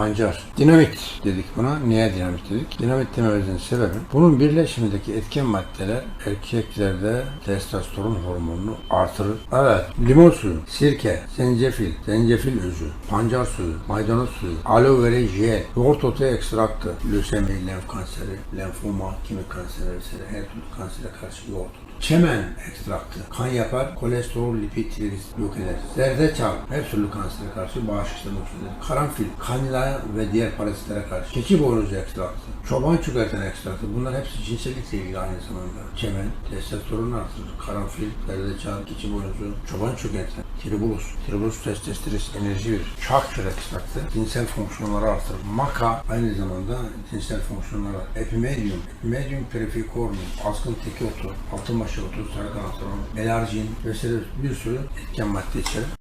pancar. Dinamit dedik buna. Niye dinamit dedik? Dinamit dememizin sebebi bunun birleşimindeki etken maddeler erkeklerde testosteron hormonunu artırır. Evet. Limon suyu, sirke, zencefil, zencefil özü, pancar suyu, maydanoz suyu, aloe vera jel, yoğurt otu ekstraktı, lösemi, lenf kanseri, lenfoma, kemik kanseri her türlü kansere karşı yoğurt otu. Çemen ekstraktı. Kan yapar, kolesterol, lipid, trigliserit yok eder. Zerdeçal her türlü kansere karşı bağışıklığı yok eder. Karanfil, kanila ve diğer parazitlere karşı. Keçi boynuzu ekstraktı. Çoban çökerten ekstraktı. Bunlar hepsi cinsellikle ilgili aynı zamanda. Çemen, testosteron artırır. Karanfil, zerdeçal, keçi boynuzu, çoban çökerten, tribulus. Tribulus testestiris enerji verir. Çarkçır ekstraktı. Cinsel fonksiyonları artırır. Maka aynı zamanda cinsel fonksiyonları. Epimedium, epimedium perificornum, askın teki otu, altın otu, sarı kanatron, melarjin vesaire bir sürü etken madde içerir.